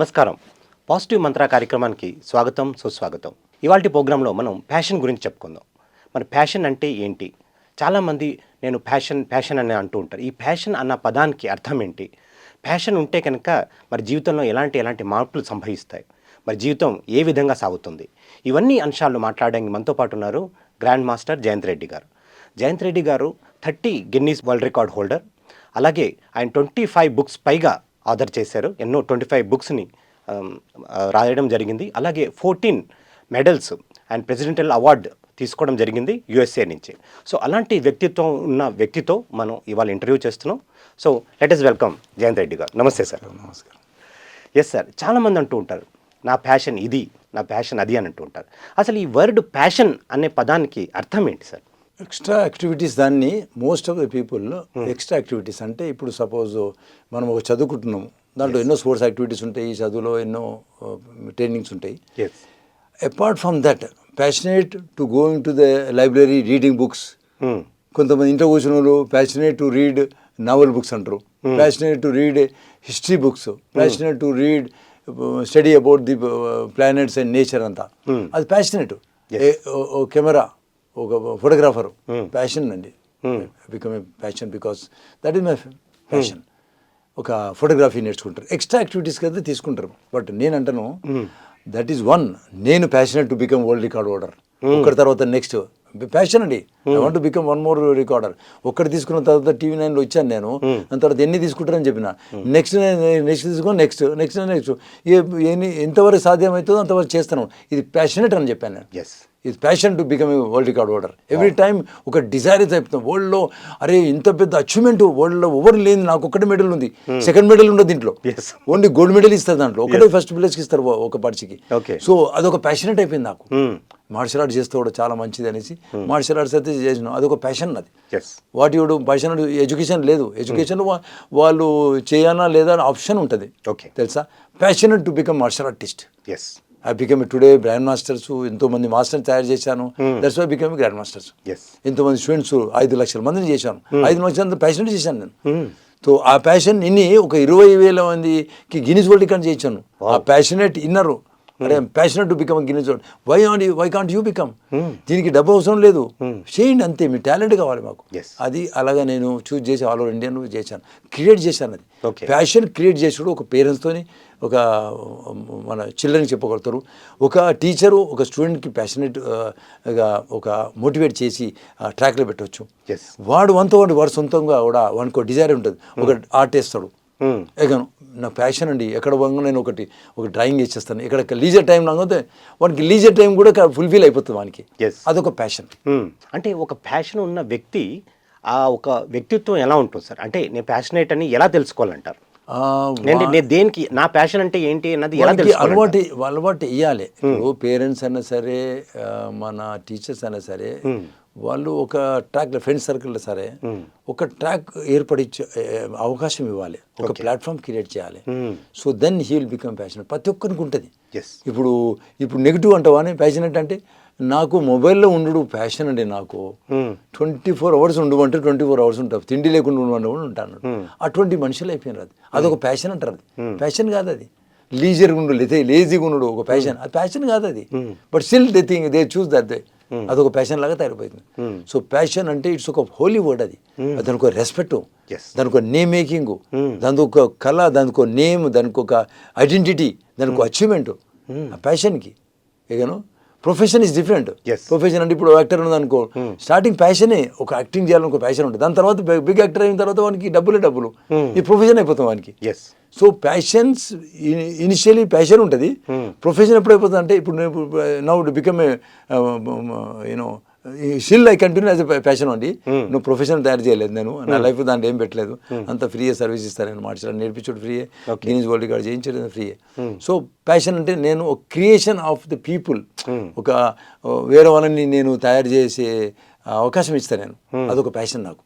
నమస్కారం. పాజిటివ్ మంత్ర కార్యక్రమానికి స్వాగతం సుస్వాగతం. ఇవాళ ప్రోగ్రాంలో మనం ప్యాషన్ గురించి చెప్పుకుందాం. మరి ప్యాషన్ అంటే ఏంటి? చాలామంది నేను ప్యాషన్ ప్యాషన్ అని అంటూ ఉంటారు. ఈ ప్యాషన్ అన్న పదానికి అర్థం ఏంటి? ప్యాషన్ ఉంటే కనుక మరి జీవితంలో ఎలాంటి ఎలాంటి మార్పులు సంభవిస్తాయి? మరి జీవితం ఏ విధంగా సాగుతుంది? ఇవన్నీ అంశాలు మాట్లాడడానికి మనతో పాటు ఉన్నారు grand master Jayant Reddy garu. Jayanth Reddy garu thirty Guinness world record holder. అలాగే ఆయన ట్వంటీ ఫైవ్ బుక్స్ పైగా ఆర్డర్ చేశారు. ఎన్నో ట్వంటీ ఫైవ్ బుక్స్ని రాయడం జరిగింది. అలాగే fourteen medals and presidential award తీసుకోవడం జరిగింది యుఎస్ఏ నుంచి. సో అలాంటి వ్యక్తిత్వం ఉన్న వ్యక్తితో మనం ఇవాళ ఇంటర్వ్యూ చేస్తున్నాం. So let us welcome Jayanth Reddy garu. నమస్తే సార్. నమస్కారం. ఎస్ సార్ చాలామంది అంటూ ఉంటారు నా ప్యాషన్ ఇది నా ప్యాషన్ అది అని అంటూ ఉంటారు. అసలు ఈ వర్డ్ ప్యాషన్ అనే పదానికి అర్థం ఏంటి సార్ ఎక్స్ట్రా యాక్టివిటీస్ దాన్ని most of the people extra activities అంటే ఇప్పుడు సపోజ్ మనం ఒక చదువుకుంటున్నాము. దాంట్లో ఎన్నో స్పోర్ట్స్ యాక్టివిటీస్ ఉంటాయి ఈ చదువులో ఎన్నో ట్రైనింగ్స్ ఉంటాయి. Apart from that passionate to going to the library reading books కొంతమంది ఇంట్లో కూర్చున్న వాళ్ళు passionate to read novel books అంటారు. Passionate to read history books passionate to read study about the planets and nature అంతా. అది passionate camera. ఒక photographer passion అండి. Become a passion because that is my passion ఒక photography నేర్చుకుంటారు. Extra activities కదా తీసుకుంటారు. But నేను అంటాను దట్ ఈస్ వన్ నేను passionate to become world record holder ఒకటి తర్వాత నెక్స్ట్ ప్యాషన్ అండి. I want to become one more recorder ఒక్కటి తీసుకున్న తర్వాత టీవీ నైన్లో వచ్చాను నేను. దాని తర్వాత ఎన్ని తీసుకుంటారని చెప్పిన. నెక్స్ట్ నెక్స్ట్ తీసుకొని నెక్స్ట్ నెక్స్ట్ నెక్స్ట్ ఎన్ని ఎంతవరకు సాధ్యమవుతుందో అంతవరకు చేస్తాను. ఇది ప్యాషనెట్ అని చెప్పాను నేను. ఎస్ ఇది passion to become world record holder every time ఒక డిజైర్ చెప్తాం వరల్డ్లో అరే ఇంత పెద్ద అచీవ్మెంట్ వరల్డ్లో ఎవరు లేని నాకు ఒక్కటే మెడల్ ఉంది. సెకండ్ మెడల్ ఉండదు దీంట్లో. ఓన్లీ గోల్డ్ మెడల్ ఇస్తారు దాంట్లో. ఒకటే ఫస్ట్ ప్లేస్కి ఇస్తారు ఒక పర్చికి. సో అదొక ప్యాషనెట్ అయిపోయింది నాకు. మార్షల్ ఆర్ట్స్ చేస్తే కూడా చాలా మంచిది అనేసి మార్షల్ ఆర్ట్స్ అయితే చేసిన. అదొక ప్యాషన్ అది. వాటి ఇప్పుడు ప్యాషన్ ఎడ్యుకేషన్ లేదు. ఎడ్యుకేషన్ వాళ్ళు చేయాలా లేదా అని ఆప్షన్ ఉంటుంది. ఓకే తెలుసా? Passionate to become martial artist yes I become today grand masters ఎంతో మంది మాస్టర్స్ తయారు చేశాను. That's why become grand masters yes ఎంతో మంది స్టూడెంట్స్ ఐదు లక్షల మందిని చేశాను. ఐదు లక్షల ప్యాషన్ చేశాను నేను. సో ఆ ప్యాషన్ ఇన్ని ఒక ఇరవై వేల మందికి గినిస్ వరల్డ్ రికార్డ్ చేయించాను. ఆ ప్యాషనెట్ ఇన్నరు అరే passionate to become Guinness world why on why can't you become దీనికి డబ్బు అవసరం లేదు. చేయండి అంతే మీ టాలెంట్ కావాలి మాకు. అది అలాగా నేను చూస్ చేసి ఆల్ ఓవర్ ఇండియన్ చేశాను. క్రియేట్ చేశాను అది. ప్యాషన్ క్రియేట్ చేసుడు ఒక పేరెంట్స్తోని ఒక మన చిల్డ్రన్కి చెప్పగలుగుతారు. ఒక టీచరు ఒక స్టూడెంట్కి ప్యాషనెట్ ఒక మోటివేట్ చేసి ట్రాక్లో పెట్టవచ్చు. వాడు వంత వాడు వాడు సొంతంగా కూడా వానికి ఒక డిజైర్ ఉంటుంది. ఒక ఆర్ట్ వేస్తాడు ఎగను నా ప్యాషన్ అండి. ఎక్కడ పోగా నేను ఒకటి ఒక డ్రాయింగ్ వేసేస్తాను ఇక్కడ లీజర్ టైం అయితే వానికి లీజర్ టైం కూడా ఫుల్ఫిల్ అయిపోతుంది వానికి. అదొక ప్యాషన్. అంటే ఒక ప్యాషన్ ఉన్న వ్యక్తి ఆ ఒక వ్యక్తిత్వం ఎలా ఉంటుంది సార్? అంటే నేను ప్యాషనేట్ అని ఎలా తెలుసుకోవాలంటారు? నేను దేనికి నా ప్యాషన్ అంటే ఏంటి అన్నది ఎలా అలవాటు అలవాటు ఇవ్వాలి పేరెంట్స్ అయినా సరే మన టీచర్స్ అయినా సరే వాళ్ళు ఒక ట్రాక్ ఫ్రెండ్ సర్కిల్లో సరే ఒక ట్రాక్ ఏర్పడించే అవకాశం ఇవ్వాలి. ఒక ప్లాట్ఫామ్ క్రియేట్ చేయాలి. So then he will become passion ప్రతి ఒక్కరికి ఉంటుంది. ఇప్పుడు ఇప్పుడు నెగిటివ్ అంటావా ప్యాషనెట్ అంటే నాకు మొబైల్లో ఉండు ప్యాషన్ అండి నాకు. ట్వంటీ ఫోర్ అవర్స్ ఉండమంటే ట్వంటీ ఫోర్ అవర్స్ ఉంటావు. తిండి లేకుండా ఉండమంటే కూడా ఉంటాను అటువంటి మనుషులు అయిపోయినారు అది. అదొక ప్యాషన్ అంటారు అది. ప్యాషన్ కాదు అది. లీజర్గా ఉండు లేదా లేజీగా ఉండు ఒక ప్యాషన్. అది ప్యాషన్ కాదు అది. But still they think they choose that they అదొక ప్యాషన్ లాగా తయారైపోయింది. సో ప్యాషన్ అంటే ఇట్స్ ఒక హోలీ వర్డ్ అది. దానికి ఒక రెస్పెక్ట్. దానికి ఒక నేమ్ మేకింగ్ దానికి ఒక కళ దానికి ఒక నేమ్ దానికి ఒక ఐడెంటిటీ దానికి ఒక అచీవ్మెంట్ ఆ ప్యాషన్కి ఏగాను profession is different Yes. Profession అంటే ఇప్పుడు యాక్టర్ ఉంది అనుకో స్టార్టింగ్ ప్యాషనే ఒక యాక్టింగ్ చేయాలని ఒక ప్యాషన్ ఉంటుంది. దాని తర్వాత బిగ్ యాక్టర్ అయిన తర్వాత వానికి డబ్బులే డబ్బులు. ఈ ప్రొఫెషన్ అయిపోతాం వానికి. Yes so passions initially passion ఉంటుంది. ప్రొఫెషన్ ఎప్పుడు అయిపోతుంది అంటే ఇప్పుడు now become you know still I continue as passion అండి. నువ్వు ప్రొఫెషన్ తయారు చేయలేదు నేను. నా లైఫ్ దాంట్లో ఏం పెట్టలేదు. అంత ఫ్రీయే సర్వీస్ ఇస్తాను నేను మార్చడం నేర్పించడం ఫ్రీయే. గినీస్ వరల్డ్ రికార్డ్ చేయించడం ఫ్రీయే. సో ప్యాషన్ అంటే నేను ఒక క్రియేషన్ ఆఫ్ ద పీపుల్. ఒక వేరే వాళ్ళని నేను తయారు చేసే అవకాశం ఇస్తాను నేను. అదొక ప్యాషన్ నాకు.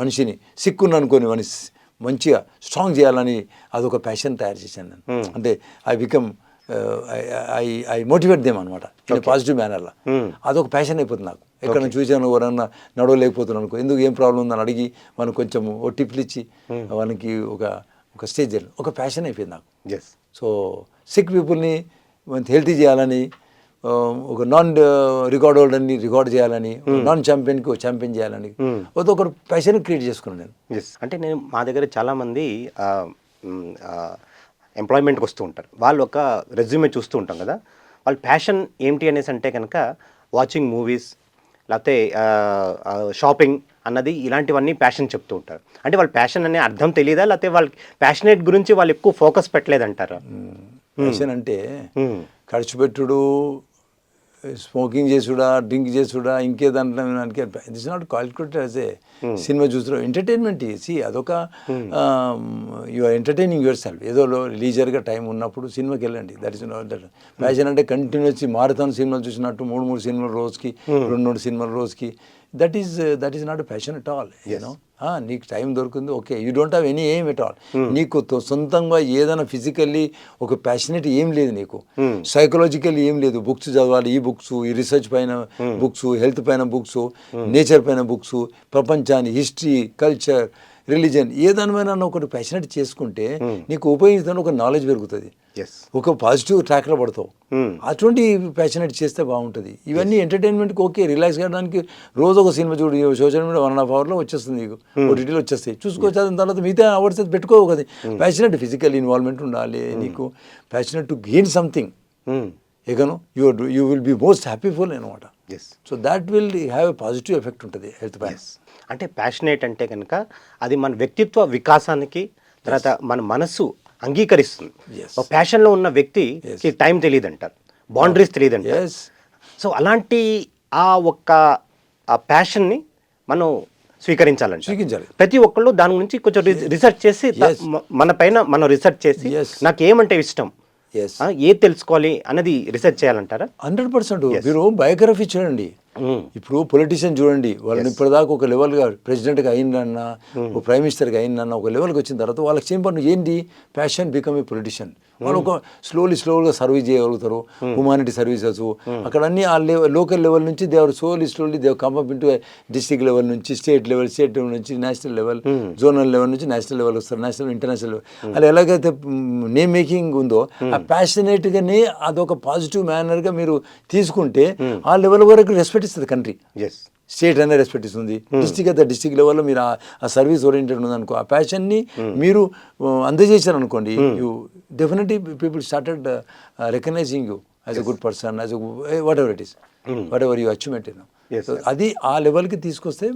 మనిషిని సిక్కుని అనుకోని మనిషి మంచిగా స్ట్రాంగ్ చేయాలని అదొక ప్యాషన్ తయారు చేశాను నేను. అంటే I become I I motivate them అనమాట పాజిటివ్ మేనర్లో అదొక ప్యాషన్ అయిపోతుంది నాకు. ఎక్కడ చూసాను ఎవరన్నా నడవలేకపోతున్నాను అనుకో ఎందుకు ఏం ప్రాబ్లం ఉందని అడిగి మనం కొంచెం ఓ టిప్లు ఇచ్చి మనకి ఒక ఒక స్టేజ్ ఒక ప్యాషన్ అయిపోయింది నాకు. ఎస్ సో సిక్ పీపుల్ని హెల్తీ చేయాలని ఒక నాన్ రికార్డ్ హోల్డర్ని రికార్డ్ చేయాలని నాన్ ఛాంపియన్కి ఒక ఛాంపియన్ చేయాలని ఒక ప్యాషన్ క్రియేట్ చేసుకున్నాను నేను. అంటే నేను మా దగ్గర చాలామంది ఎంప్లాయ్మెంట్కి వస్తూ ఉంటారు. వాళ్ళు ఒక రెజ్యూమే చూస్తూ ఉంటాం కదా. వాళ్ళ ప్యాషన్ ఏంటి అనేసి అంటే కనుక వాచింగ్ మూవీస్ లేకపోతే షాపింగ్ అన్నది ఇలాంటివన్నీ ప్యాషన్ చెప్తూ ఉంటారు. అంటే వాళ్ళ ప్యాషన్ అనే అర్థం తెలియదా? లేకపోతే వాళ్ళకి ప్యాషనేట్ గురించి వాళ్ళు ఎక్కువ ఫోకస్ పెట్టలేదంటారా? ప్యాషన్ అంటే Hmm. ఖర్చు పెట్టుడు స్మోకింగ్ చేసుడా డ్రింక్ చేసుడా ఇంకే దాంట్లో is not calculated as a cinema చూస్తున్నాం ఎంటర్టైన్మెంట్ సి అదొక you are entertaining yourself ఏదో లీజర్గా టైం ఉన్నప్పుడు సినిమాకి వెళ్ళండి. దట్ ఇస్ దట్ ప్యాషన్ అంటే కంటిన్యూస్ మారథాన్ సినిమాలు చూసినట్టు మూడు మూడు సినిమాలు రోజుకి రెండు రెండు సినిమాలు రోజుకి. That is that is not passion at all you know నీకు టైం దొరికింది okay you don't have any aim at all నీకు సొంతంగా ఏదైనా ఫిజికల్లీ ఒక ప్యాషనెట్ ఏం లేదు నీకు. సైకలాజికల్ ఏం లేదు. బుక్స్ చదవాలి ఈ బుక్స్ ఈ రీసెర్చ్ పైన బుక్స్ హెల్త్ పైన బుక్స్ నేచర్ పైన బుక్స్ ప్రపంచాన్ని హిస్టరీ కల్చర్ రిలీజన్ ఏ దానిపైన ఒకటి ప్యాషనెట్ చేసుకుంటే నీకు ఉపయోగిస్తున్న ఒక నాలెడ్జ్ పెరుగుతుంది. ఒక పాజిటివ్ ట్రాక్లో పడతావు. అటువంటి ప్యాషనెట్ చేస్తే బాగుంటుంది. ఇవన్నీ ఎంటర్టైన్మెంట్కి ఓకే రిలాక్స్ కావడానికి రోజు ఒక సినిమా చూడు social media one and half అవర్లో వచ్చేస్తుంది నీకు. ఓటీటీలో వచ్చేస్తాయి. చూసుకోవచ్చు దాని తర్వాత మిగతా అవర్స్ పెట్టుకోవు కదా. ప్యాషనెట్ ఫిజికల్ ఇన్వాల్వ్మెంట్ ఉండాలి నీకు. Passionate to gain something ఏకను you you will be most happyful అనమాట so that will have a positive effect ఉంటుంది హెల్త్ పైన అంటే ప్యాషనేట్ అంటే కనుక అది మన వ్యక్తిత్వ వికాసానికి తర్వాత మన మనస్సు అంగీకరిస్తుంది. ఒక ప్యాషన్లో ఉన్న వ్యక్తికి టైం తెలియదు అంటారు బౌండరీస్ తెలియదు అంటారు సో అలాంటి ఆ ఒక్క ఆ ప్యాషన్ని మనం స్వీకరించాలంట స్వీకరించాలి. ప్రతి ఒక్కళ్ళు దాని గురించి కొంచెం రీసెర్చ్ చేసి మన పైన మనం రీసెర్చ్ చేసి. నాకు ఏమంటే ఇష్టం? ఏది తెలుసుకోవాలి అనేది రీసెర్చ్ చేయాలంటారా? Hundred percent. మీరు బయోగ్రఫీ చూడండి. ఇప్పుడు పొలిటీషియన్ చూడండి వాళ్ళని ఇప్పటిదాకా ఒక లెవెల్గా ప్రెసిడెంట్గా అయిందన్న ఒక ప్రైమ్ మినిస్టర్గా అయిందన్న ఒక లెవెల్కి వచ్చిన తర్వాత వాళ్ళకి ఏం పని? ఏంటి? ప్యాషన్ బికమ్ ఏ పొలిటీషియన్ వాళ్ళు ఒక స్లోలీ స్లోగా సర్వీస్ చేయగలుగుతారు హ్యుమానిటీ సర్వీసెస్ అక్కడ అన్ని ఆ లెవెల్ లోకల్ లెవెల్ నుంచి they were slowly slowly they've come up into district level నుంచి స్టేట్ లెవెల్ స్టేట్ లెవెల్ నుంచి నేషనల్ లెవెల్ జోనల్ లెవెల్ నుంచి నేషనల్ లెవెల్ వస్తారు నేషనల్ ఇంటర్నేషనల్ లెవెల్ అలా ఎలాగైతే నేమ్ మేకింగ్ ఉందో ఆ ప్యాషనేట్గానే అదొక పాజిటివ్ మేనర్గా మీరు తీసుకుంటే ఆ లెవెల్ వరకు రెస్పెక్ట్ ఇస్తుంది కంట్రీ ఎస్ స్టేట్ అనే రెస్పెక్ట్ ఇస్తుంది. డిస్టిక్ అయితే డిస్టిక్ లెవెల్లో మీరు ఆ- సర్వీస్ ఓరియంటెడ్ ఉందనుకో ఆ ప్యాషన్ని మీరు ఆ, అందజేశారు అనుకోండి you definitely people started recognising you as a good person as whatever it is whatever you achievement Yes, అది ఆ లెవెల్కి తీసుకొస్తే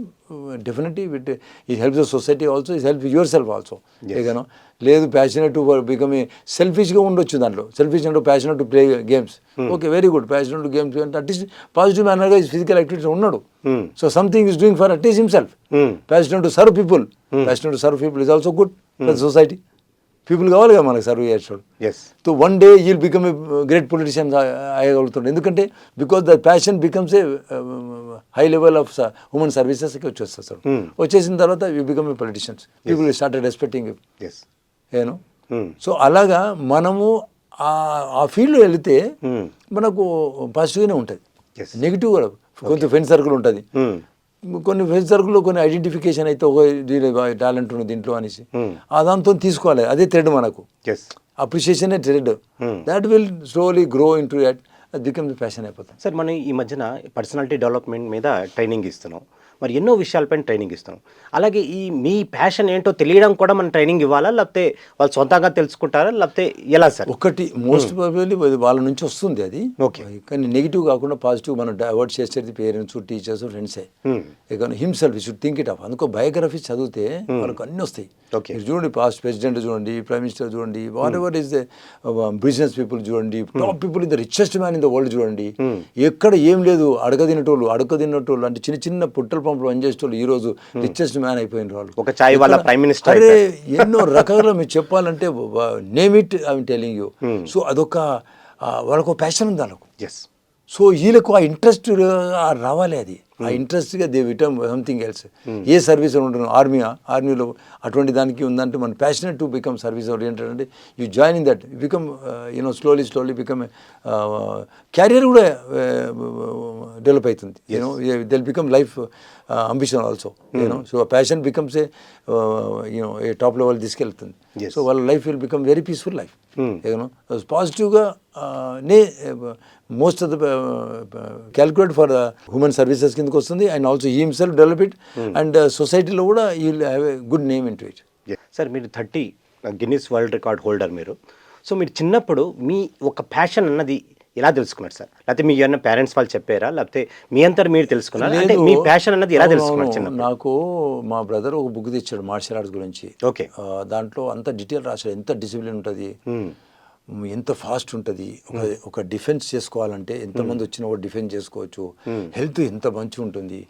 definitely it it help the society also it help yourself also ఏగానో లేదు ప్యాషనెట్ టు బికమ్ సెల్ఫిష్గా ఉండొచ్చు దాంట్లో. Selfish అంటే passionate to play games okay very good passionate to games అంటే అట్లీస్ట్ పాజిటివ్ మేనర్గా ఫిజికల్ యాక్టివిటీస్ ఉన్నాడు. So something is doing for at least himself passionate to serve people passionate to serve people is also good for society people కావాలి కదా మనకు serve చేసేవాడు yes so one day he'll become a great politician అయ్యగలుగుతాడు. ఎందుకంటే because the passion becomes a high level of human సర్వీసెస్కి వచ్చేస్తారు sir. వచ్చేసిన తర్వాత you become a politicians people started respecting yes ఏను so అలాగా మనము ఆ ఫీల్డ్లో వెళితే మనకు పాజిటివ్గానే ఉంటుంది. నెగిటివ్ కూడా. కొంత ఫ్రెండ్ సర్కిల్ ఉంటుంది. కొన్ని ఫ్రెండ్ సర్కిల్లో కొన్ని ఐడెంటిఫికేషన్ అయితే ఒక టాలెంట్ ఉంది దీంట్లో అనేసి. ఆ దాంతో తీసుకోవాలి. అదే థ్రెడ్ మనకు. Appreciation thread. That will slowly grow into that passion అయిపోతుంది సార్ మనం ఈ మధ్యన పర్సనాలిటీ డెవలప్మెంట్ మీద ట్రైనింగ్ ఇస్తున్నాం. మరి ఎన్నో విషయాలపైన ట్రైనింగ్ ఇస్తున్నాం అలాగే ఈ మీ ప్యాషన్ ఏంటో తెలియడం కూడా మనం ట్రైనింగ్ ఇవ్వాలా? లేకపోతే వాళ్ళు సొంతంగా తెలుసుకుంటారా? లేకపోతే ఎలా సార్? ఒకటి మోస్ట్ ప్రాబబ్లీ వాళ్ళ నుంచి వస్తుంది అది. Okay. కానీ నెగిటివ్ కాకుండా పాజిటివ్ మనం డైవర్ట్ చేసేది పేరెంట్స్ టీచర్స్ ఫ్రెండ్సే కానీ himself should think it of అందుకో బయోగ్రఫీ చదివితే వాళ్ళకి అన్నీ వస్తాయి. మీరు చూడండి పాస్ట్ ప్రెసిడెంట్ చూడండి ప్రైమ్ మినిస్టర్ చూడండి whatever is the business people చూడండి top people in the richest man in the world చూడండి. ఎక్కడ ఏం లేదు అడగ తినేటోళ్ళు అడగ తినేటోళ్ళు అంటే చిన్న చిన్న పుట్టల పంపులు పనిచేసేటోళ్ళు ఈ రోజు రిచెస్ట్ మ్యాన్ అయిపోయిన వాళ్ళు. ఒక చాయ్ వాళ్ళ ప్రైమ్ మినిస్టర్ అరే ఎన్నో రకాలుగా మీరు చెప్పాలంటే name it I'm telling you so అదొక వాళ్ళకు ప్యాషన్ ఉంది వాళ్ళకు. ఎస్ సో వీళ్ళకు ఆ ఇంట్రెస్ట్ రావాలి అది. ఆ ఇంట్రెస్ట్గా they with them something else a service ఉంటుంది ఆర్మీ ఆర్మీలో అటువంటి దానికి ఉందంటే మన passionate to become service oriented అంటే you join in that become you know slowly slowly become career కూడా డెవలప్ అవుతుంది. You know they'll become life ambition also you know so passion becomes a you know a top level తీసుకెళ్తుంది. So వాళ్ళ life will become very peaceful life. You know పాజిటివ్గా నే most of the calculate for human services కిందకి వస్తుంది and also he himself develop it and సొసైటీలో కూడా he will have a good name into it sir మీరు thirty Guinness world record holder మీరు. So మీరు చిన్నప్పుడు మీ ఒక ప్యాషన్ అన్నది ఎలా తెలుసుకున్నారు సార్ లేకపోతే మీ ఏమన్నా పేరెంట్స్ వాళ్ళు చెప్పారా? లేకపోతే మీ అంతా మీరు తెలుసుకున్నారా? అంటే మీ ప్యాషన్ అన్నది ఎలా తెలుసుకున్నారు చిన్నప్పుడు? నాకు మా బ్రదర్ ఒక బుక్ తెచ్చాడు మార్షల్ ఆర్ట్స్ గురించి. ఓకే దాంట్లో అంత డీటెయిల్ రాశాడు ఎంత డిసిప్లిన్ ఉంటుంది. ఎంత ఫాస్ట్ ఉంటుంది ఒక ఒక డిఫెన్స్ చేసుకోవాలంటే ఎంతమంది వచ్చినా కూడా డిఫెన్స్ చేసుకోవచ్చు. హెల్త్ ఎంత మంచి ఉంటుంది.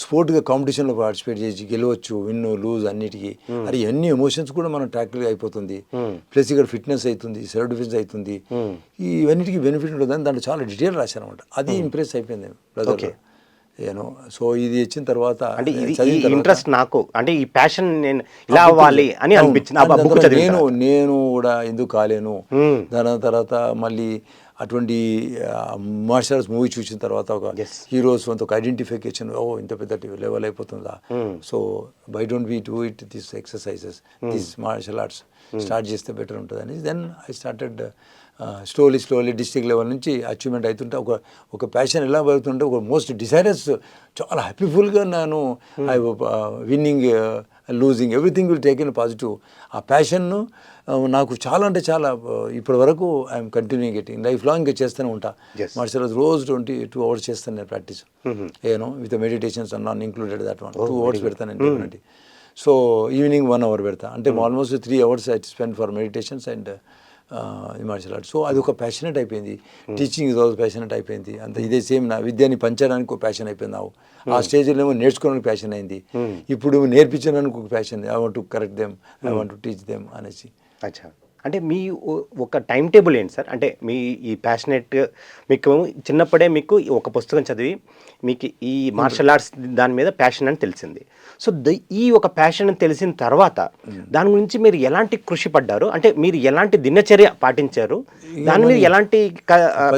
స్పోర్ట్గా కాంపిటీషన్లో పార్టిసిపేట్ చేసి గెలవచ్చు విన్ లూజ్ అన్నిటికీ. అది అన్ని ఎమోషన్స్ కూడా మనం ట్యాకిల్ అయిపోతుంది. ప్లస్ ఇక్కడ ఫిట్నెస్ అవుతుంది సెల్ఫ్ డిఫెన్స్ అవుతుంది. ఇవన్నిటికీ బెనిఫిట్ ఉంటుందని దాంట్లో చాలా డీటెయిల్ రాశాను అనమాట అది ఇంప్రెస్ అయిపోయింది బ్రదర్. ఏనో సో ఇది వచ్చిన తర్వాత అంటే ఇది ఇంట్రెస్ట్ నాకు అంటే ఈ ప్యాషన్ నేను ఇలా అవ్వాలి అని. అనిపించింది నేను. నేను కూడా ఎందుకు కాలేను. దాని తర్వాత మళ్ళీ అటువంటి మార్షల్ ఆర్ట్స్ మూవీ చూసిన తర్వాత ఒక. హీరోస్ ఒక ఐడెంటిఫికేషన్ ఓ ఇంత పెద్ద లెవెల్ అయిపోతుందా so by don't be do it this exercises this martial arts start చేస్తే బెటర్ ఉంటుందని then I started slowly slowly district level నుంచి అచీవ్మెంట్ అవుతుంటే ఒక ఒక ప్యాషన్ ఎలా పెడుతుంటే ఒక మోస్ట్ డిజైరస్ చాలా హ్యాపీఫుల్గా నేను I winning losing everything will take in positive ఆ ప్యాషన్ను నాకు చాలా అంటే చాలా ఇప్పటి వరకు I'm continuing it life long ఇంకా చేస్తూనే ఉంటా. మార్షల్ ఆర్ట్స్ రోజు ట్వంటీ టూ అవర్స్ చేస్తాను నేను ప్రాక్టీస్ ఏనో విత్ మెడిటేషన్స్ అన్న included that one two hours పెడతాను సో ఈవినింగ్ వన్ అవర్ పెడతా. అంటే almost three hours I spend for meditations and martial arts so అది ఒక ప్యాషనెట్ అయిపోయింది. టీచింగ్ ఇస్ ఆల్సో ప్యాషనెట్ అయిపోయింది. అంత ఇదే సేమ్ నా విద్యని పంచడానికి ఒక ప్యాషన్ అయిపోయింది నాకు. ఆ స్టేజ్లో ఏమో నేర్చుకోవడానికి ప్యాషన్ అయింది. ఇప్పుడు నేర్పించడానికి ఒక passion I want to correct them I want to teach them అనేసి. అచ్చా. అంటే మీ ఒక టైం టేబుల్ ఏంటి సార్? అంటే మీ ఈ ప్యాషనెట్ మీకు చిన్నప్పుడే మీకు ఒక పుస్తకం చదివి మీకు ఈ మార్షల్ ఆర్ట్స్ దాని మీద ప్యాషన్ అని తెలిసింది. సో ద- ఈ ఒక ప్యాషన్ అని తెలిసిన తర్వాత దాని గురించి మీరు ఎలాంటి కృషి పడ్డారు? అంటే మీరు ఎలాంటి దినచర్య పాటించారు? దాని మీద ఎలాంటి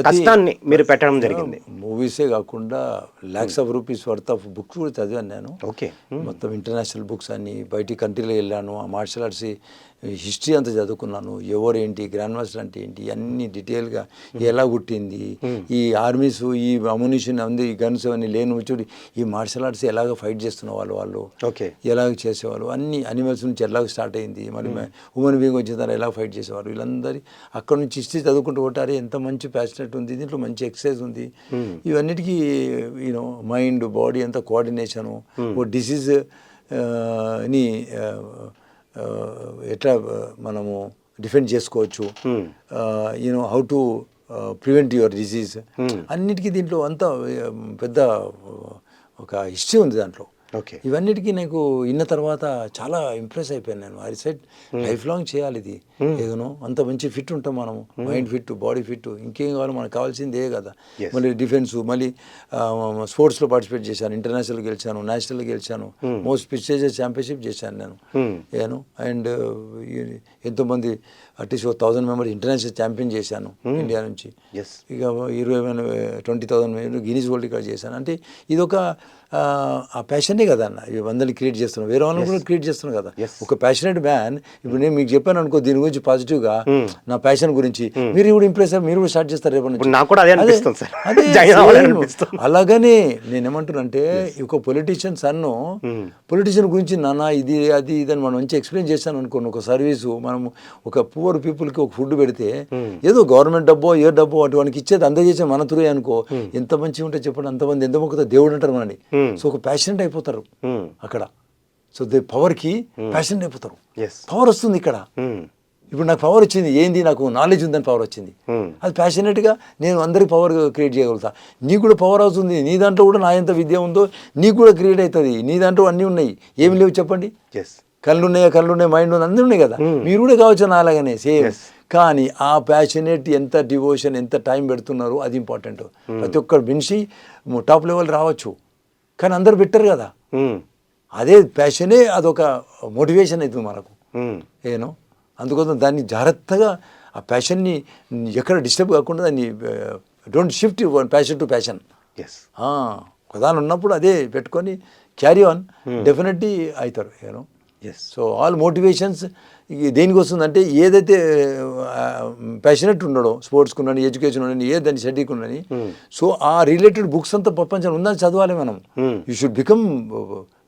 కష్టాన్ని మీరు పెట్టడం జరిగింది? మూవీసే కాకుండా lakhs of rupees worth of books కూడా చదివాను నేను. ఓకే. మొత్తం ఇంటర్నేషనల్ బుక్స్ అన్ని బయటి కంట్రీలో వెళ్ళాను ఆ మార్షల్ ఆర్ట్స్ హిస్టరీ అంతా చదువుకున్నాను. ఎవరు ఏంటి గ్రాండ్ మాస్టర్ అంటే ఏంటి అన్ని డీటెయిల్గా ఎలా పుట్టింది ఈ ఆర్మీస్ ఈ అమ్యునిషన్ ఉంది ఈ గన్స్ అవన్నీ లేని వచ్చి ఈ మార్షల్ ఆర్ట్స్ ఎలాగ ఫైట్ చేస్తున్న వాళ్ళు వాళ్ళు ఓకే. ఎలాగ చేసేవాళ్ళు అన్ని అనిమల్స్ నుంచి ఎలాగ స్టార్ట్ అయింది మరి హ్యూమన్ బీయింగ్ వచ్చిన తర్వాత ఎలా ఫైట్ చేసేవారు వీళ్ళందరి అక్కడ నుంచి హిస్టరీ చదువుకుంటూ కొట్టారు ఎంత మంచి ప్యాషనెట్ ఉంది దీంట్లో మంచి ఎక్సర్సైజ్ ఉంది. ఇవన్నిటికీ యూనో మైండ్ బాడీ అంతా కోఆర్డినేషను ఓ డిసీజ్ని ఎట్లా మనము డిఫెండ్ చేసుకోవచ్చు. You know how to prevent your disease అన్నిటికీ దీంట్లో అంతా పెద్ద ఒక హిస్టరీ ఉంది దాంట్లో. ఓకే ఇవన్నిటికీ నాకు ఇన్న తర్వాత చాలా ఇంప్రెస్ అయిపోయాను నేను. ఐ సెట్ లైఫ్ లాంగ్ చేయాలి ఇది. ఏదోనో అంత మంచి ఫిట్ ఉంటాం మనం మైండ్ ఫిట్ బాడీ ఫిట్ ఇంకేం కావాలి మనకు కావాల్సింది ఏ కదా. మళ్ళీ డిఫెన్స్ మళ్ళీ స్పోర్ట్స్లో పార్టిసిపేట్ చేశాను. ఇంటర్నేషనల్ గెలిచాను నేషనల్ గెలిచాను. మోస్ట్ ప్రిస్టేజియస్ ఛాంపియన్షిప్ చేశాను నేను. ఏను అండ్ ఎంతోమంది అట్లీస్ట్ ఒక థౌసండ్ మెంబర్స్ ఇంటర్నేషనల్ ఛాంపియన్ చేశాను ఇండియా నుంచి. ఎస్ ఇక ఇరవై twenty thousand Guinness world record చేశాను. అంటే ఇది ఒక ఆ, ఆ ప్యాషనే కదా అన్న. ఇవి వందలు క్రియేట్ చేస్తున్నాం వేరే వాళ్ళని కూడా క్రియేట్ చేస్తున్నాం కదా. ఒక ప్యాషనెట్ మ్యాన్ ఇప్పుడు నేను మీకు చెప్పాను అనుకో దీని గురించి పాజిటివ్గా నా ప్యాషన్ గురించి. మీరు కూడా ఇంప్రెస్ మీరు కూడా స్టార్ట్ చేస్తారు రేపటి. అనిపిస్తుంది. అలాగనే నేను ఏమంటున్నానంటే ఒక పొలిటీషియన్ సన్ను పొలిటీషియన్ గురించి నాన్న ఇది అది ఇది అని మనం మంచి ఎక్స్ప్లెయిన్ చేశాను అనుకోండి ఒక సర్వీసు మనం ఒక పూర్ పీపుల్కి ఒక ఫుడ్ పెడితే ఏదో గవర్నమెంట్ డబ్బో ఏ డబ్బో అటు వానికి ఇచ్చేది అందజేసే మన తురే అనుకో. ఎంత మంచిగా ఉంటే చెప్పండి అంతమంది ఎంత మొక్కుతా దేవుడు అంటారు మనని. సో ఒక ప్యాషనెట్ అయిపోతారు అక్కడ. సో దే పవర్కి ప్యాషనెట్ అయిపోతారు పవర్ వస్తుంది ఇక్కడ. ఇప్పుడు నాకు పవర్ వచ్చింది. ఏంది? నాకు నాలెడ్జ్ ఉందని పవర్ వచ్చింది. అది ప్యాషనెట్గా నేను అందరికి పవర్ క్రియేట్ చేయగలుగుతా. నీకు కూడా పవర్ అవుతుంది నీ దాంట్లో కూడా నా ఎంత విద్య ఉందో నీకు కూడా క్రియేట్ అవుతుంది. నీ దాంట్లో అన్నీ ఉన్నాయి. ఏమి లేవు చెప్పండి? ఎస్ కళ్ళు ఉన్నాయా కళ్ళు ఉన్నాయి మైండ్ ఉంది. అన్నీ ఉన్నాయి కదా. మీరు కూడా కావచ్చు నా అలాగనే సేమ్. కానీ ఆ ప్యాషనేట్ ఎంత డివోషన్ ఎంత టైం పెడుతున్నారో అది ఇంపార్టెంట్ ప్రతి ఒక్కరు మినిషి టాప్ లెవెల్ రావచ్చు. కానీ అందరు పెట్టరు కదా. అదే ప్యాషనే అదొక మోటివేషన్ అవుతుంది మనకు. ఏనో అందుకోసం దాన్ని జాగ్రత్తగా ఆ ప్యాషన్ని ఎక్కడ డిస్టర్బ్ కాకుండా దాన్ని don't shift passion to passion yes ఒకదాని ఉన్నప్పుడు అదే పెట్టుకొని క్యారీ ఆన్ డెఫినెట్లీ అవుతారు ఎస్ సో ఆల్ మోటివేషన్స్ దేనికి వస్తుందంటే ఏదైతే ప్యాషనెట్ ఉన్నాడో స్పోర్ట్స్కి ఉండని ఎడ్యుకేషన్ ఉండని ఏదని స్టడీకి ఉండని సో ఆ రిలేటెడ్ బుక్స్ అంతా ప్రపంచం ఉందని చదవాలి మనం. You should become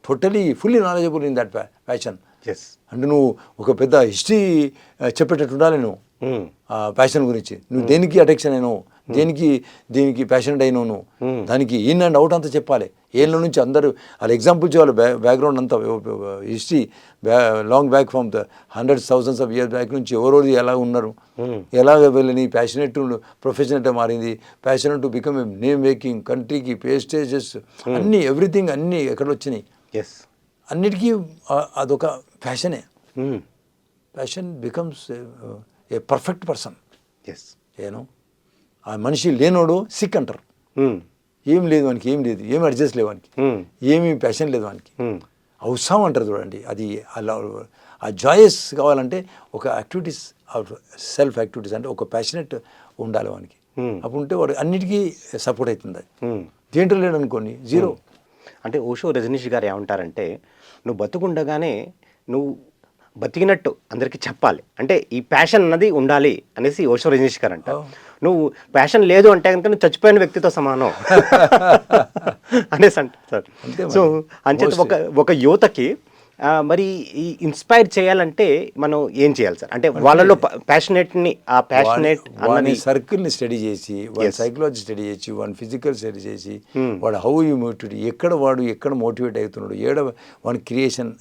totally fully knowledgeable in that passion yes అంటే నువ్వు ఒక పెద్ద హిస్టరీ చెప్పేటట్టు ఉండాలి నువ్వు. ఆ ప్యాషన్ గురించి. నువ్వు దేనికి అటెక్షన్ అయినావు? దేనికి దీనికి ప్యాషనెట్ అయినావు నువ్వు దానికి ఇన్ అండ్ అవుట్ అంతా చెప్పాలి. ఏళ్ళ నుంచి అందరూ వాళ్ళ ఎగ్జాంపుల్ చేయాలి బ్యా బ్యాక్గ్రౌండ్ అంతా హిస్టరీ బ్యా long back from the hundreds thousands of years back నుంచి ఎవరెవరు ఎలా ఉన్నారు? ఎలాగ వెళ్ళని ప్యాషనెట్ ప్రొఫెషనల్ మారింది. Passionate to become name making కంట్రీకి పేస్టేజెస్ అన్నీ ఎవ్రీథింగ్ అన్నీ ఎక్కడ వచ్చినాయి? ఎస్ అన్నిటికీ అదొక ప్యాషనే passion becomes a perfect person yes ఏను ఆ మనిషి లేనోడు సిక్ అంటారు. ఏం లేదు వానికి ఏం లేదు ఏం అడ్జస్ట్ లేవు వానికి. ఏమి ప్యాషన్ లేదు వానికి. అవసరం అంటారు చూడండి అది అలా ఆ జాయస్ కావాలంటే ఒక యాక్టివిటీస్ సెల్ఫ్ యాక్టివిటీస్ అంటే ఒక ప్యాషనెట్ ఉండాలి వానికి. అప్పుడు ఉంటే వాడు అన్నిటికీ సపోర్ట్ అవుతుంది. అది దేంట్లో లేడు అనుకోండి జీరో అంటే ఓషో రజనీష్ గారు ఏమంటారంటే నువ్వు బతుకుండగానే నువ్వు బతికినట్టు అందరికీ చెప్పాలి. అంటే ఈ ప్యాషన్ అన్నది ఉండాలి అనేసి ఓషో రజనీష్ గారు అంటారు. నువ్వు ప్యాషన్ లేదు అంటే కనుక నువ్వు చచ్చిపోయిన వ్యక్తితో సమానం అనేసి అంటారు. సో అంచేత ఒక ఒక యువతకి మరి ఈ ఇన్స్పైర్ చేయాలంటే మనం ఏం చేయాలి సార్? అంటే వాళ్ళలో ప్యాషనేట్ని ఆ ప్యాషనేట్ అన్నది సర్కిల్ని స్టడీ చేసి Yes. సైకాలజీ స్టడీ చేసి వాడి ఫిజికల్ స్టడీ చేసి వాడు హౌ యూ మోటివేట్ ఎక్కడ వాడు ఎక్కడ మోటివేట్ అవుతున్నాడు ఏడ వాని క్రియేషన్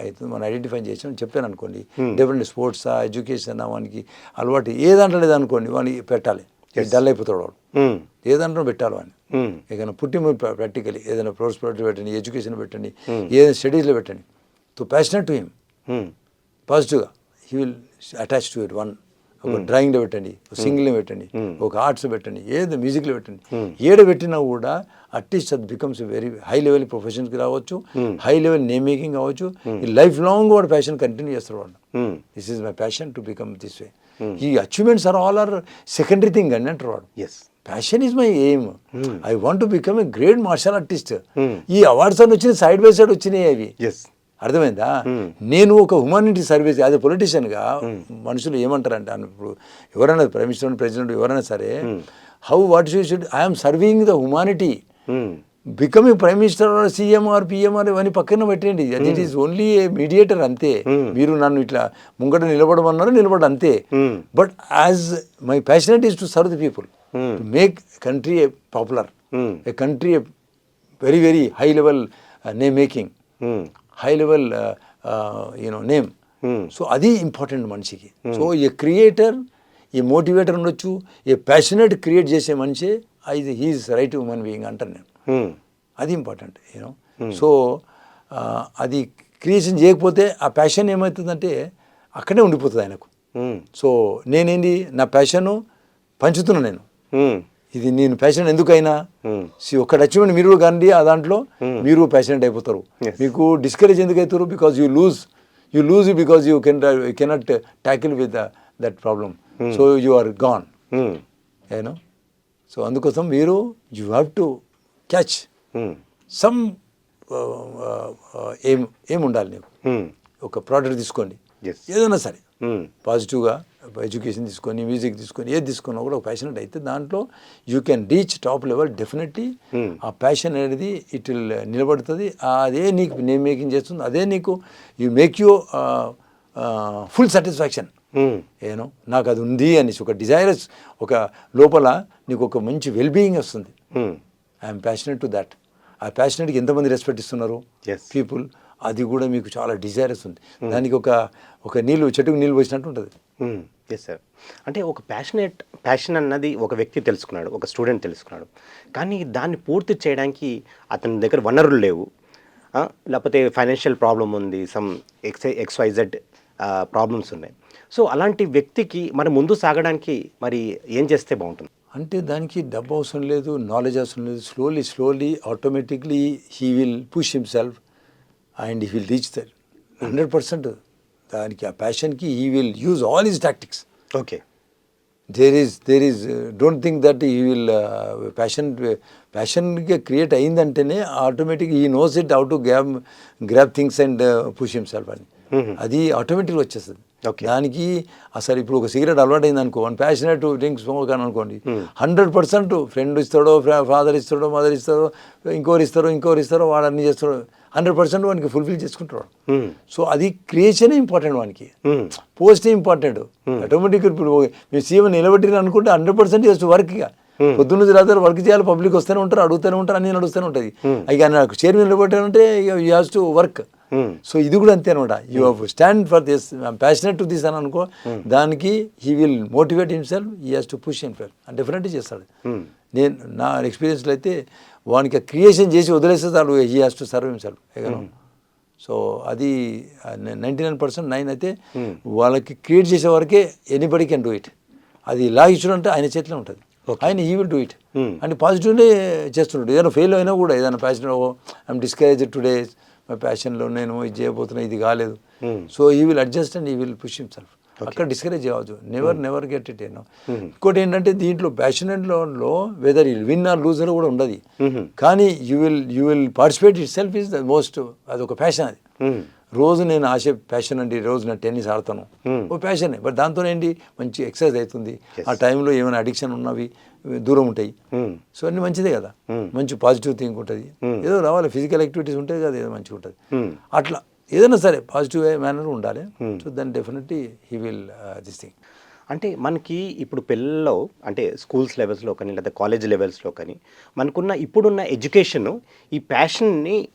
అవుతుంది మనం ఐడెంటిఫై చేసాం చెప్పాను అనుకోండి. డిఫరెంట్ స్పోర్ట్స్ ఎడ్యుకేషన్ వానికి అలవాటు ఏ దాంట్లో లేదు అనుకోండి వాడిని పెట్టాలి. డల్ అయిపోతాడు వాడు. ఉమ్, ఏ దాంట్లో పెట్టాలి వాడిని ఉమ్, ఏదైనా పుట్టి ప్రాక్టికలీ ఏదైనా ప్రోస్ పెట్టండి ఎడ్యుకేషన్ పెట్టండి ఏదైనా స్టడీస్లో పెట్టండి. తో ప్యాషనెట్ టు హిమ్. ఉమ్, పాజిటివ్గా. He will attach to it one. ఒక డ్రాయింగ్లో పెట్టండి ఒక సింగిల్లో పెట్టండి ఒక ఆర్ట్స్ పెట్టండి ఏదో మ్యూజిక్లో పెట్టండి. ఏడ పెట్టినా కూడా అట్లీస్ట్ అది బికమ్స్ వెరీ హై లెవెల్ ప్రొఫెషన్స్కి రావచ్చు. హై లెవెల్ నేమ్ మేకింగ్ కావచ్చు. ఈ లైఫ్ లాంగ్ వాడు ప్యాషన్ కంటిన్యూ చేస్తారు వాడు this is my passion to become this way ఈ achievements are all are secondary thing అని అంటారు వాడు yes passion is my aim I want to become a great martial artist ఈ awards అని వచ్చినాయి సైడ్ బై సైడ్ వచ్చినాయి అవి. అర్థమైందా? నేను ఒక హ్యుమానిటీ సర్వీస్ యాజ్ ఎ పొలిటీషియన్గా మనుషులు ఏమంటారంటే ఇప్పుడు ఎవరైనా ప్రైమ్ మినిస్టర్ ప్రెసిడెంట్ ఎవరైనా సరే how what you should I'm serving the humanity becoming prime minister or CM or PM are ఇవన్నీ పక్కన పెట్టండి it is only a mediator అంతే. మీరు నన్ను ఇట్లా ముంగట నిలబడమన్నారు నిలబడ అంతే. But as my passionate is to serve the people make country a popular. A country a very very high level name making high level you know name Hmm. So అది important మనిషికి. So a creator a motivator ఉండొచ్చు a passionate create చేసే మనిషి ఇది he's right human being అంటాను నేను. Um, అది important you know so అది క్రియేషన్ చేయకపోతే ఆ ప్యాషన్ ఏమవుతుందంటే అక్కడే ఉండిపోతుంది ఆయనకు. సో నేనేంది? నా ప్యాషను పంచుతున్నా నేను. ఉమ్, ఇది నేను ప్యాషనెట్ ఎందుకైనా? Hmm. ఒక్క అచీవ్మెంట్ మీరు కూడా కానీ ఆ దాంట్లో మీరు ప్యాషనెట్ అయిపోతారు. మీకు డిస్కరేజ్ ఎందుకు అవుతారు? Because you lose you lose because you can you cannot tackle with that problem so you are gone ఏనో so అందుకోసం మీరు you have to catch some ఏం ఏం ఉండాలి నీకు. ఉమ్, ఒక ప్రోడక్ట్ తీసుకోండి. ఏదైనా సరే. పాజిటివ్గా ఎడ్యుకేషన్ తీసుకొని మ్యూజిక్ తీసుకొని ఏది తీసుకున్నా కూడా ఒక ప్యాషనెట్ అయితే దాంట్లో you can reach top level definitely Hmm. ఆ ప్యాషన్ అనేది ఇట్ విల్ నిలబడుతుంది. అదే నీకు నేమ్ మేకింగ్ చేస్తుంది అదే నీకు you make you full satisfaction ఏనో నాకు అది ఉంది అనేసి ఒక డిజైరస్ ఒక లోపల నీకు ఒక మంచి వెల్బీయింగ్ వస్తుంది. ఐఎమ్ ప్యాషనెట్ టు దాట్ ఆ ప్యాషనెట్కి ఎంతమంది రెస్పెక్ట్ ఇస్తున్నారు. పీపుల్ అది కూడా మీకు చాలా డిజైరస్ ఉంది. దానికి ఒక ఒక నీళ్ళు చెట్టుకు నీళ్ళు పోసినట్టు ఉంటుంది. ఎస్ సార్ అంటే ఒక ప్యాషనేట్ ప్యాషన్ అన్నది ఒక వ్యక్తి తెలుసుకున్నాడు ఒక స్టూడెంట్ తెలుసుకున్నాడు. కానీ దాన్ని పూర్తి చేయడానికి అతని దగ్గర వనరులు లేవు. లేకపోతే ఫైనాన్షియల్ ప్రాబ్లం ఉంది సమ్ ఎక్స్ ఎక్స్వైజెడ్ ప్రాబ్లమ్స్ ఉన్నాయి. సో అలాంటి వ్యక్తికి మరి ముందు సాగడానికి మరి ఏం చేస్తే బాగుంటుంది? అంటే దానికి డబ్బు అవసరం లేదు నాలెడ్జ్ అవసరం లేదు. Slowly slowly automatically he will push himself and he will reach that hundred percent దానికి ఆ ప్యాషన్కి he will use all his tactics okay there is there is don't think that he will passion ప్యాషన్గా create అయిందంటేనే automatic he knows it how to gab grab things and push himself అని. అది ఆటోమేటిక్గా వచ్చేస్తుంది. దానికి అసలు ఇప్పుడు ఒక సిగరెట్ అలవాటు అయింది అనుకో వన్ ప్యాషనేట్ డ్రింక్ స్మోక్ అని అనుకోండి హండ్రెడ్ పర్సెంట్ ఫ్రెండ్ ఇస్తాడో ఫాదర్ ఇస్తాడో మదర్ ఇస్తాడో ఇంకోరు ఇస్తారో ఇంకోరు ఇస్తారో వాడు అన్ని చేస్తాడో. హండ్రెడ్ పర్సెంట్ వానికి ఫుల్ఫిల్ చేసుకుంటాడు Hmm. సో అది క్రియేషన్ ఇంపార్టెంట్ వానికి. Hmm. పోస్ట్ ఇంపార్టెంట్ ఆటోమేటిక్ ఇప్పుడు మీరు సీఎం నిలబెట్టిన అనుకుంటే హండ్రెడ్ పర్సెంట్ చేస్తూ వర్క్ ఇక. పొద్దున్న రాత్రి వర్క్ చేయాలి పబ్లిక్ వస్తూనే ఉంటారు అడుగుతూనే ఉంటారు అన్ని నడుస్తూనే ఉంటుంది ఇక నాకు చైర్మన్ నిలబెట్టానంటే ఇక you has to work Hmm. So ఇది కూడా అంతే అనమాట you stand for this passionate to this అని అనుకో దానికి he will motivate himself he has to push himself and definitely చేస్తాడు. Hmm. నేను నా ఎక్స్పీరియన్స్లో అయితే వానికి క్రియేషన్ చేసి వదిలేస్తే చాలు he has to serve himself ఎగను so అది నైంటీ నైన్ పర్సెంట్ నైన్ అయితే వాళ్ళకి క్రియేట్ చేసే వరకే ఎనీబడి కెన్ డూ ఇట్ అది లా ఇచ్చడం అంటే ఆయన చేతిలో ఉంటుంది. ఆయన he will do it Hmm. అని పాజిటివ్నే చేస్తుంటాడు ఏదైనా ఫెయిల్ అయినా కూడా ఏదైనా passion I'm discourage today my ప్యాషన్లో నేను ఇది చేయబోతున్నా ఇది కాలేదు. Hmm. So he will adjust and he will push himself అక్కడ డిస్కరేజ్ చేయవచ్చు నెవర్ నెవర్ గెట్ ఇట్ ఏనో ఇంకోటి ఏంటంటే దీంట్లో ప్యాషనెట్లో వెదర్ విన్ ఆర్ లూజర్ కూడా ఉండదు. కానీ you will you will participate itself is the most అది ఒక ప్యాషన్ అది. Hmm. రోజు నేను ఆశ ప్యాషన్ అండి రోజు నేను టెన్నిస్ ఆడతాను. Hmm. ఓ ప్యాషన్ బట్ దాంతో ఏంటి? మంచి ఎక్సర్సైజ్ అవుతుంది. ఆ టైంలో ఏమైనా అడిక్షన్ ఉన్నవి? దూరం ఉంటాయి. సో అన్ని మంచిదే కదా. మంచి పాజిటివ్ థింక్ ఉంటుంది. ఏదో రావాలి ఫిజికల్ యాక్టివిటీస్ ఉంటాయి కదా ఏదో మంచిగా ఉంటుంది. అట్లా ఏదైనా సరే పాజిటివ్ మేనర్ ఉండాలి. So then definitely he will this thing అంటే మనకి ఇప్పుడు పిల్లల్లో అంటే స్కూల్స్ లెవెల్స్లో కానీ లేదా కాలేజ్ లెవెల్స్లో కానీ మనకున్న ఇప్పుడున్న ఎడ్యుకేషన్ ఈ ప్యాషన్ని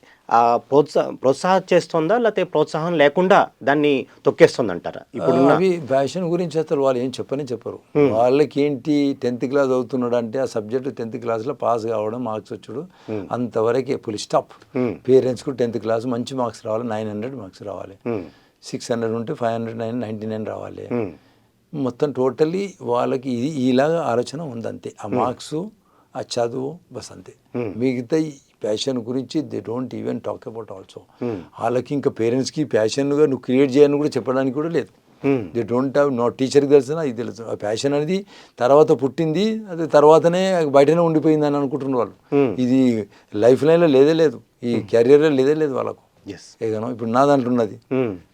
ప్రోత్సాహ ప్రోత్సాహం చేస్తుందా లేకపోతే ప్రోత్సాహం లేకుండా దాన్ని తొక్కేస్తుంది అంటారా ఇప్పుడున్న అవి ఫ్యాషన్ గురించి అసలు వాళ్ళు ఏం చెప్పని చెప్పరు. వాళ్ళకి ఏంటి టెన్త్ క్లాస్ చదువుతున్నాడు అంటే ఆ సబ్జెక్ట్ టెన్త్ క్లాస్లో పాస్ కావడం మార్క్స్ వచ్చాడు. అంతవరకే ఫుల్ స్టాప్. పేరెంట్స్కు టెన్త్ క్లాస్ మంచి మార్క్స్ రావాలి నైన్ హండ్రెడ్ మార్క్స్ రావాలి. సిక్స్ హండ్రెడ్ ఉంటే five hundred nine ninety nine రావాలి. మొత్తం టోటల్లీ వాళ్ళకి ఇది ఇలాగా ఆలోచన ఉంది అంతే ఆ మార్క్స్ ఆ చదువు బస్ అంతే. మిగతా ఈ ప్యాషన్ గురించి they don't even talk about also. వాళ్ళకి ఇంకా పేరెంట్స్కి ప్యాషన్గా నువ్వు క్రియేట్ చేయని కూడా చెప్పడానికి కూడా లేదు. Hmm. They don't have no టీచర్కి తెలిసిన ఇది తెలుసు. ఆ ప్యాషన్ అనేది తర్వాత పుట్టింది అది తర్వాతనే బయటనే ఉండిపోయింది అని అనుకుంటున్నారు వాళ్ళు. Hmm. ఇది లైఫ్ లైన్లో లేదే లేదు. ఈ కెరియర్లో లేదే లేదు వాళ్ళకు. ఏదో ఇప్పుడు నా దాంట్లో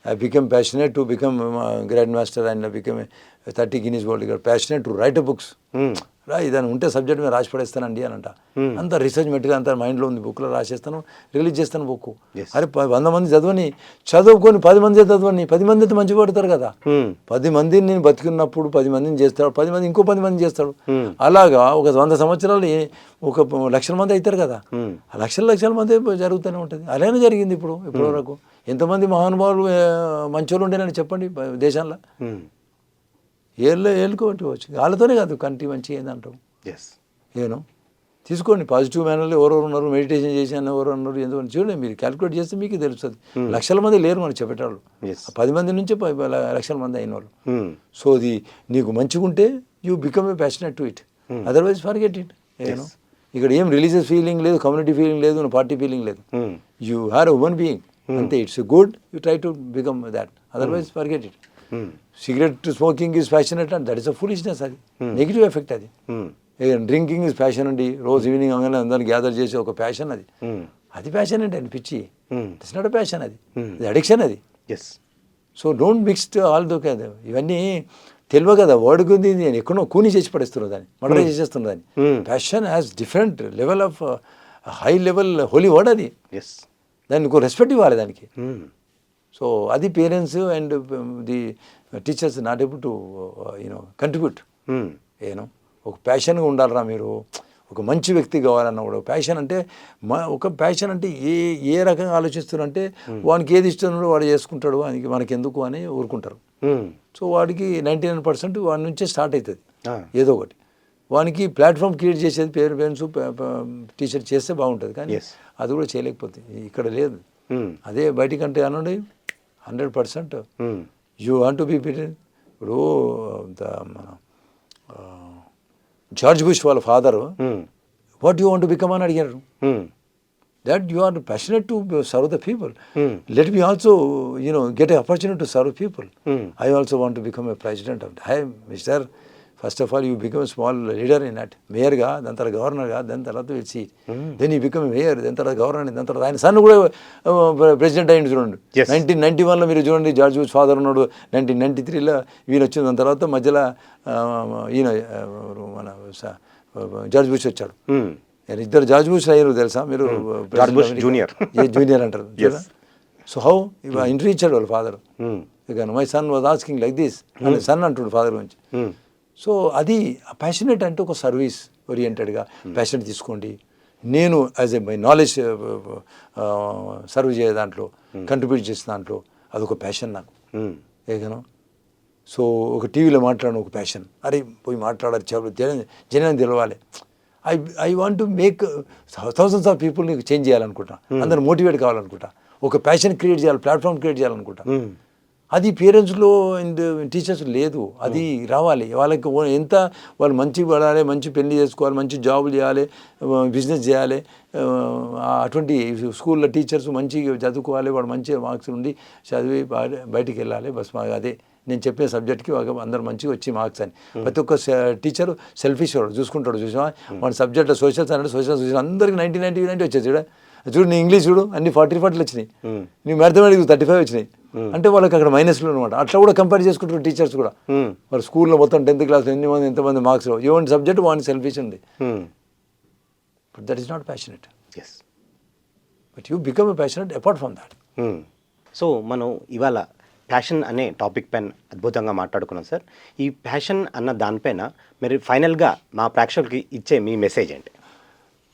I become passionate to become grand master and become thirty Guinness world passionate to write books రా ఇదని ఉంటే సబ్జెక్ట్ మీద రాసి పడేస్తానండి అని అంట. అంత రీసెర్చ్ మెటీరియల్ అంతా మైండ్లో ఉంది బుక్లో రాసేస్తాను రిలీజ్ చేస్తాను బుక్. అరే వంద మంది చదవని చదువుకొని పది మంది చదవని పది మంది అయితే మంచి పడతారు కదా. పది మందిని నేను బతికున్నప్పుడు పది మందిని చేస్తాడు పది మంది ఇంకో పది మంది చేస్తాడు. అలాగా ఒక వంద సంవత్సరాలు ఒక లక్షల మంది అవుతారు కదా. లక్షల లక్షల మంది జరుగుతూనే ఉంటుంది. అలానే జరిగింది ఇప్పుడు ఇప్పటి వరకు. ఎంతమంది మహానుభావులు మంచోళ్ళు ఉండేనని చెప్పండి దేశంలో? Hmm. ఏళ్ళు ఏళ్ళుకోవచ్చు వాళ్ళతోనే కాదు కంట్రీ మంచి ఏందంటాం ఎస్ ఏను? తీసుకోండి పాజిటివ్ మేనర్లో ఎవరెవరు ఉన్నారు మెడిటేషన్ చేసాను ఎవరు ఉన్నారు ఎందుకు చూడండి మీరు క్యాలిక్యులేట్ చేస్తే మీకు తెలుస్తుంది. లక్షల మంది లేరు మనకు చెప్పేటాళ్ళు. పది మంది నుంచే లక్షల మంది అయిన వాళ్ళు. Hmm. సో అది నీకు మంచిగా ఉంటే you become a passionate to it otherwise forget it ఏను ఇక్కడ ఏం రిలీజియస్ ఫీలింగ్ లేదు కమ్యూనిటీ ఫీలింగ్ లేదు పార్టీ ఫీలింగ్ లేదు. Hmm. You are human being అంతే it's good you try to become that otherwise forget it Hmm. Cigarette smoking is passionate and that is a foolishness అది. Negative effect అది. Hmm. Drinking is passion అండి. రోజు evening అవగానే అందరిని gather చేసే ఒక passion అది. Hmm. అది ప్యాషన్ ఏంటి అని పిచ్చి. Hmm. ఇట్స్ నాట్ అది. Hmm. అది అడిక్షన్ అది. Yes so don't mixed all those కదా ఇవన్నీ తెలియ కదా వర్డ్ ఉంది నేను ఎక్కడో కూని చేసి పడేస్తున్నా దాన్ని మర్డర్ చేసేస్తున్నా దాన్ని. Hmm. Passion has different level of high level holy word అది. ఎస్ దానికి రెస్పెక్ట్ ఇవ్వాలి దానికి. Hmm. సో అది parents and the teachers not able to you know contribute Hmm. ఏను ఒక ప్యాషన్గా ఉండాలరా మీరు. ఒక మంచి వ్యక్తి కావాలన్న కూడా. ప్యాషన్ అంటే మా ఒక ప్యాషన్ అంటే ఏ ఏ రకంగా ఆలోచిస్తున్నారంటే వానికి ఏది ఇష్టం ఉన్నాడో వాడు చేసుకుంటాడు వానికి మనకి ఎందుకు అని ఊరుకుంటారు. Hmm. సో వాడికి నైంటీ నైన్ పర్సెంట్ వాడి నుంచే స్టార్ట్ అవుతుంది. ఏదో ఒకటి. వానికి ప్లాట్ఫామ్ క్రియేట్ చేసేది పేరు పేరెంట్స్ టీచర్ చేస్తే బాగుంటుంది. కానీ. అది కూడా చేయలేకపోతుంది ఇక్కడ లేదు. Hmm. అదే బయటికంటే అనండి. Hundred percent Hmm. You want to be bitten ఇప్పుడు ద మన జార్జ్ బుష్ వాళ్ళ father Hmm. What you want become అని అడిగారు. That you are passionate to serve the people. Let me also you know get a opportunity to serve people. I also want become a president of high mister first of all you become small leader in that మేయర్గా దాని తర్వాత గవర్నర్గా దాని తర్వాత వచ్చి then you become mayor దాని తర్వాత governor దాని తర్వాత ఆయన సన్ కూడా ప్రెసిడెంట్ అయ్యింది చూడండి. నైన్టీన్ నైన్టీ వన్లో మీరు చూడండి జార్జ్ బుష్ ఫాదర్ ఉన్నాడు. నైన్టీన్ నైన్టీ త్రీలో ఈయన వచ్చిన దాని తర్వాత మధ్యలో ఈయన మన స- జార్జ్ బుష్ వచ్చాడు. Hmm. ఇద్దరు జార్జ్ బుష్ అయ్యారు తెలుసా? మీరు జార్జ్ బుష్ జూనియర్. జూనియర్ అంటారు. సో హౌ ఇంటర్వ్యూ ఇచ్చాడు వాళ్ళ father Hmm. My son was asking like this son అంటుండు ఫాదర్ గురించి. Hmm. సో అది ప్యాషనెట్ అంటే ఒక సర్వీస్ ఓరియంటెడ్గా ప్యాషన్ తీసుకోండి. నేను as a my knowledge serve చేసే దాంట్లో కంట్రిబ్యూట్ చేసే దాంట్లో అదొక ప్యాషన్ నాకు. Hmm. ఏగను సో ఒక టీవీలో మాట్లాడడం ఒక ప్యాషన్ అరే పోయి మాట్లాడాలి చెప్పు జనం జనాన్ని తెలవాలి. I I want to make thousands of పీపుల్ని చేంజ్ చేయాలనుకుంటా అందరు మోటివేట్ కావాలనుకుంటా ఒక ప్యాషన్ క్రియేట్ చేయాలి ప్లాట్ఫామ్ క్రియేట్ చేయాలనుకుంటా Hmm. అది పేరెంట్స్లో అండ్ టీచర్స్ లేదు. అది రావాలి. వాళ్ళకి ఎంత వాళ్ళు మంచి పడాలి మంచి పెళ్ళి చేసుకోవాలి మంచి జాబులు చేయాలి బిజినెస్ చేయాలి అటువంటి స్కూల్లో టీచర్స్ మంచిగా చదువుకోవాలి వాడు మంచి మార్క్స్ ఉండి చదివి బయ- బయటికి వెళ్ళాలి. బస్ అదే నేను చెప్పే సబ్జెక్ట్కి అందరు మంచిగా వచ్చి మార్క్స్ అని. ప్రతి ఒక్క టీచర్ సెల్ఫిష్ వాడు చూసుకుంటాడు చూసా మన సబ్జెక్ట్ సోషల్స్ అంటే సోషల్ సోషల్ అందరికి నైంటీ నైంటీ నైంటీ వచ్చేది చూడ. చూడు నీ ఇంగ్లీష్ చూడు అన్ని ఫార్టీ ఫార్టీలు వచ్చినాయి. నీ మ్యాథమెటిక్స్ థర్టీ ఫైవ్ వచ్చినాయి. అంటే వాళ్ళకి అక్కడ మైనస్లో అనమాట అట్లా కూడా కంపేర్ చేసుకుంటారు టీచర్స్ కూడా. Hmm. వాళ్ళు స్కూల్లో మొత్తం టెన్త్ క్లాస్లో ఎన్ని మంది ఎంతమంది మార్క్స్ ఏమంటే సబ్జెక్ట్ వాడిని సెల్ఫిష్ ఉంది. Hmm. But that is not passionate yes but you become passionate apart from that so మనం ఇవాళ ప్యాషన్ అనే టాపిక్ పైన అద్భుతంగా మాట్లాడుకున్నాం సార్ ఈ ప్యాషన్ అన్న దానిపైన మీరు ఫైనల్గా మా ప్రేక్షకులకి ఇచ్చే మీ మెసేజ్ ఏంటి?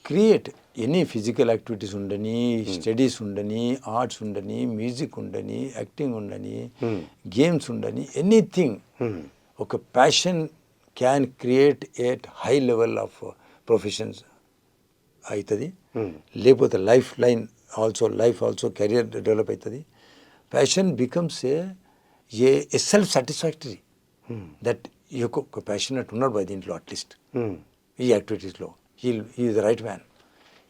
క్రియేట్ ఎనీ ఫిజికల్ యాక్టివిటీస్ ఉండని స్టడీస్ ఉండని ఆర్ట్స్ ఉండని మ్యూజిక్ ఉండని యాక్టింగ్ ఉండని గేమ్స్ ఉండని ఎనీథింగ్ ఒక passion can create at high level of professions అవుతుంది లేకపోతే life line also life also career develop అవుతుంది passion becomes a a self satisfactory that ఈ యొక్క ఒక ప్యాషనెట్ ఉన్నాడు బై దీంట్లో అట్లీస్ట్. Hmm. ఈ యాక్టివిటీస్లో. ఈ ఈ ద రైట్ మ్యాన్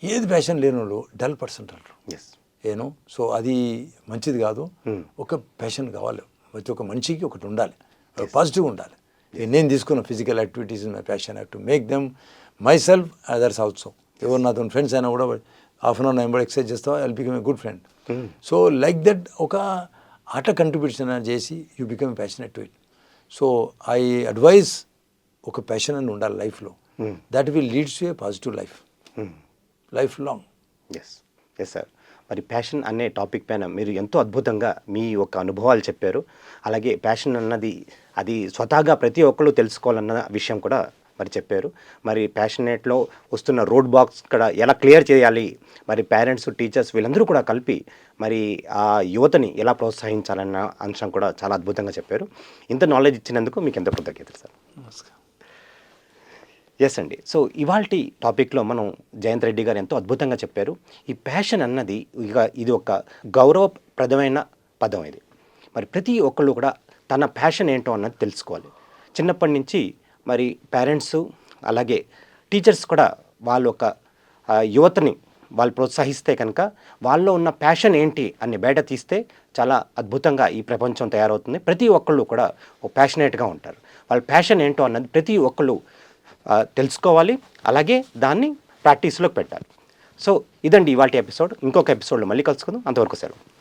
ఏది ప్యాషన్ లేనోళ్ళు డల్ పర్సన్ అంటారు. ఏను సో అది మంచిది కాదు. ఒక ప్యాషన్ కావాలి. ప్రతి ఒక్క మనిషికి ఒకటి ఉండాలి. పాజిటివ్ ఉండాలి. నేను తీసుకున్న physical activities my passion have to make them myself others also ఎవరు నాతో ఫ్రెండ్స్ అయినా కూడా హాఫ్ అన్ అవర్ నేను కూడా ఎక్సర్సైజ్ చేస్తావా? I become a good friend so like that ఒక ఆట కంట్రిబ్యూషన్ చేసి you become passionate to it so I advise ఒక ప్యాషన్ అని ఉండాలి లైఫ్లో that will leads to a positive life life long yes yes sir మరి passion అనే topic పైన మీరు ఎంతో అద్భుతంగా మీ యొక్క అనుభవాలు చెప్పారు. అలాగే ప్యాషన్ అన్నది అది స్వతహాగా ప్రతి ఒక్కళ్ళు తెలుసుకోవాలన్న విషయం కూడా మరి చెప్పారు. మరి ప్యాషనేట్లో వస్తున్న రోడ్ బాక్స్ కూడా ఎలా క్లియర్ చేయాలి? మరి పేరెంట్స్ టీచర్స్ వీళ్ళందరూ కూడా కలిపి మరి ఆ యువతని ఎలా ప్రోత్సహించాలన్న అంశం కూడా చాలా అద్భుతంగా చెప్పారు. ఇంత నాలెడ్జ్ ఇచ్చినందుకు మీకు ఎంత కృతజ్ఞతలు సార్ నమస్కారం. ఎస్ అండి. సో ఇవాళ టాపిక్లో మనం జయంత్ రెడ్డి గారు ఎంతో అద్భుతంగా చెప్పారు. ఈ ప్యాషన్ అన్నది ఇక ఇది ఒక గౌరవప్రదమైన పదం ఇది. మరి ప్రతి ఒక్కళ్ళు కూడా తన ప్యాషన్ ఏంటో అన్నది తెలుసుకోవాలి. చిన్నప్పటి నుంచి మరి పేరెంట్స్ అలాగే టీచర్స్ కూడా వాళ్ళ ఒక యువతని వాళ్ళు ప్రోత్సహిస్తే కనుక వాళ్ళలో ఉన్న ప్యాషన్ ఏంటి అని బయట తీస్తే చాలా అద్భుతంగా ఈ ప్రపంచం తయారవుతుంది. ప్రతి ఒక్కళ్ళు కూడా ప్యాషనేట్గా ఉంటారు. వాళ్ళ ప్యాషన్ ఏంటో అన్నది ప్రతి ఒక్కళ్ళు తెలుసుకోవాలి. అలాగే దాన్ని ప్రాక్టీస్లోకి పెట్టాలి. సో ఇదండి ఇవాళ ఎపిసోడ్. ఇంకొక ఎపిసోడ్లో మళ్ళీ కలుసుకుందాం. అంతవరకు సెలవు.